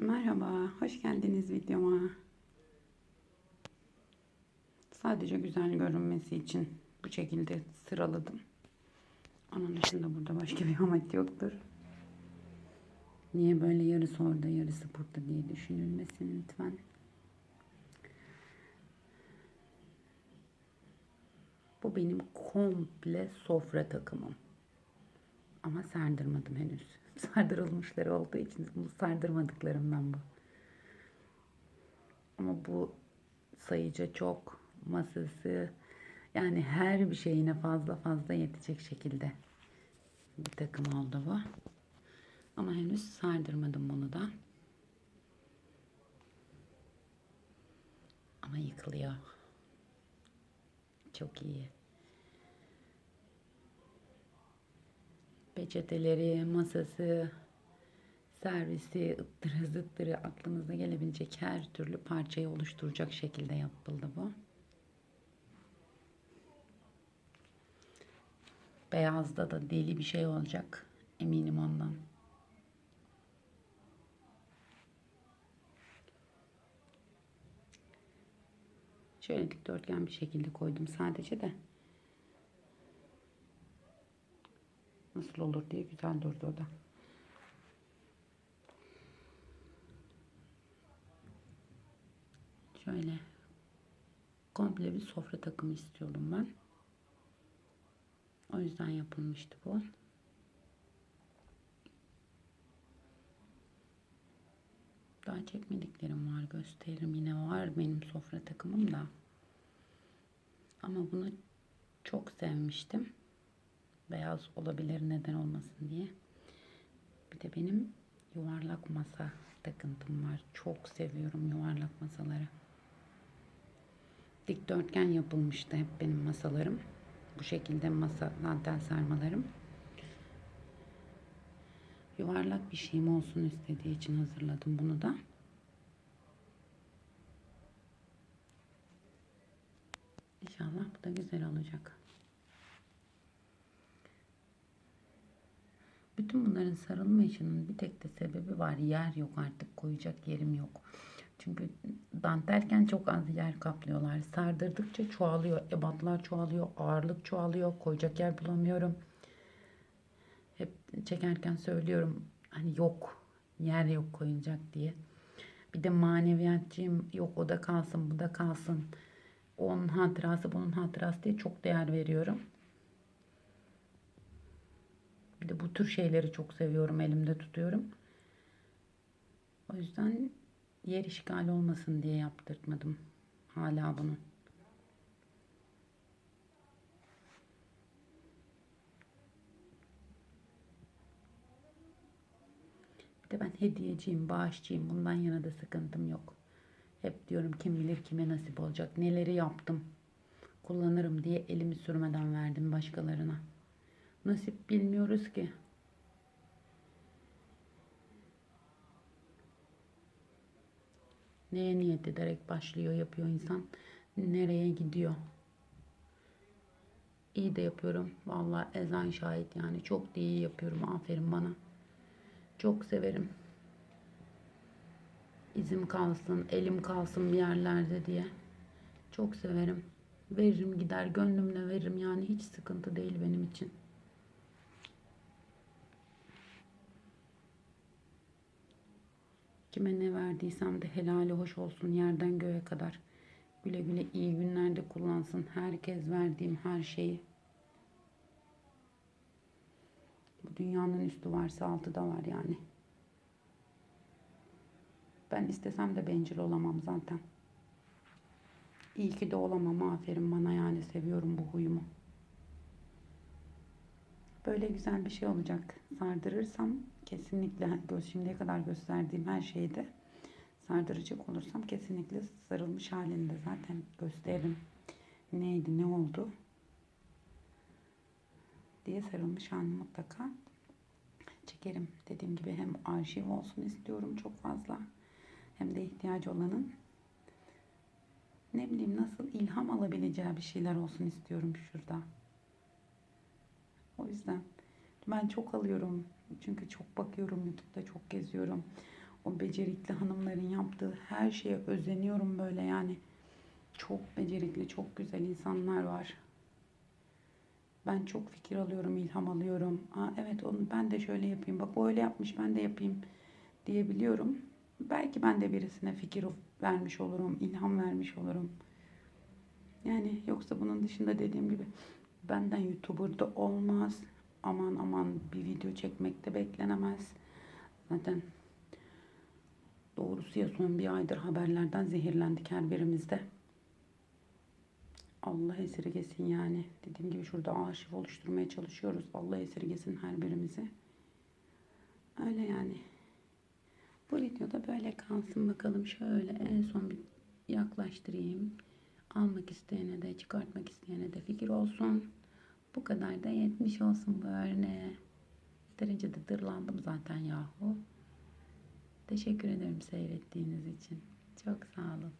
Merhaba, hoş geldiniz videoma. Sadece güzel görünmesi için bu şekilde sıraladım. Onun dışında burada başka bir amaç yoktur. Niye böyle yarısı orada yarısı burada diye düşünülmesin lütfen. Bu benim komple sofra takımım. Ama sardırmadım henüz. Sardırılmışları olduğu için bu sardırmadıklarımdan bu. Ama bu sayıca çok masası yani her bir şeyine fazla fazla yetecek şekilde bir takım oldu bu. Ama henüz sardırmadım bunu da. Ama yıkılıyor. Çok iyi. Peçeteleri, masası, servisi, ıttırı zıttırı aklınıza gelebilecek her türlü parçayı oluşturacak şekilde yapıldı bu. Beyazda da deli bir şey olacak. Eminim ondan. Şöyle dikdörtgen bir şekilde koydum sadece de. Nasıl olur diye güzel durdu o da. Şöyle komple bir sofra takımı istiyordum ben. O yüzden yapılmıştı bu. Daha çekmediklerim var gösteririm yine var benim sofra takımım da. Ama bunu çok sevmiştim beyaz olabilir neden olmasın diye. Bir de benim yuvarlak masa takıntım var. Çok seviyorum yuvarlak masaları. Dikdörtgen yapılmıştı hep benim masalarım. Bu şekilde masa dantel sarmalarım. Yuvarlak bir şeyim olsun istediği için hazırladım bunu da. İnşallah bu da güzel olacak. Bütün bunların sarılma işinin bir tek de sebebi var. Yer yok artık koyacak yerim yok. Çünkü dantelken çok az yer kaplıyorlar. Sardırdıkça çoğalıyor. Ebatlar çoğalıyor. Ağırlık çoğalıyor. Koyacak yer bulamıyorum. Hep çekerken söylüyorum. Hani yok. Yer yok koyacak diye. Bir de maneviyatçıyım. Yok o da kalsın bu da kalsın. Onun hatırası bunun hatırası diye çok değer veriyorum. Bir de bu tür şeyleri çok seviyorum. Elimde tutuyorum. O yüzden yer işgali olmasın diye yaptırtmadım. Hala bunu. Bir de ben hediyeciyim, bağışçıyım. Bundan yana da sıkıntım yok. Hep diyorum kim bilir kime nasip olacak. Neleri yaptım. Kullanırım diye elimi sürmeden verdim başkalarına. Nasip bilmiyoruz ki. Neye niyet ederek başlıyor, yapıyor insan. Nereye gidiyor. İyi de yapıyorum. Vallahi ezan şahit yani. Çok da iyi yapıyorum. Aferin bana. Çok severim. İzim kalsın, elim kalsın bir yerlerde diye. Çok severim. Veririm gider gönlümle veririm yani hiç sıkıntı değil benim için. Kime ne verdiysem de helali hoş olsun yerden göğe kadar. Güle güle iyi günlerde kullansın. Herkes verdiğim her şeyi. Bu dünyanın üstü varsa altı da var yani. Ben istesem de bencil olamam zaten. İyi ki de olamam. Aferin bana yani seviyorum bu huyumu. Böyle güzel bir şey olacak. Sardırırsam kesinlikle şimdiye kadar gösterdiğim her şeyde sardıracak olursam kesinlikle sarılmış halinde zaten gösteririm. Neydi ne oldu diye sarılmış halini mutlaka çekerim. Dediğim gibi hem arşiv olsun istiyorum çok fazla hem de ihtiyacı olanın ne bileyim nasıl ilham alabileceği bir şeyler olsun istiyorum şurada. Yüzden ben çok alıyorum. Çünkü çok bakıyorum YouTube'da çok geziyorum. O becerikli hanımların yaptığı her şeye özeniyorum böyle yani. Çok becerikli, çok güzel insanlar var. Ben çok fikir alıyorum, ilham alıyorum. Aa, evet onu ben de şöyle yapayım. Bak o öyle yapmış, ben de yapayım diyebiliyorum. Belki ben de birisine fikir vermiş olurum, ilham vermiş olurum. Yani yoksa bunun dışında dediğim gibi benden YouTuber'da olmaz. Aman aman bir video çekmek de beklenemez. Zaten doğrusu ya son bir aydır haberlerden zehirlendik her birimiz de. Allah esirgesin yani. Dediğim gibi şurada arşiv oluşturmaya çalışıyoruz. Allah esirgesin her birimizi. Öyle yani. Bu videoda böyle kalsın bakalım. Şöyle en son bir yaklaştırayım. Almak isteyene de çıkartmak isteyene de fikir olsun. Bu kadar da yetmiş olsun bu örneğe. Yeterince de dırlandım zaten yahu. Teşekkür ederim seyrettiğiniz için. Çok sağ olun.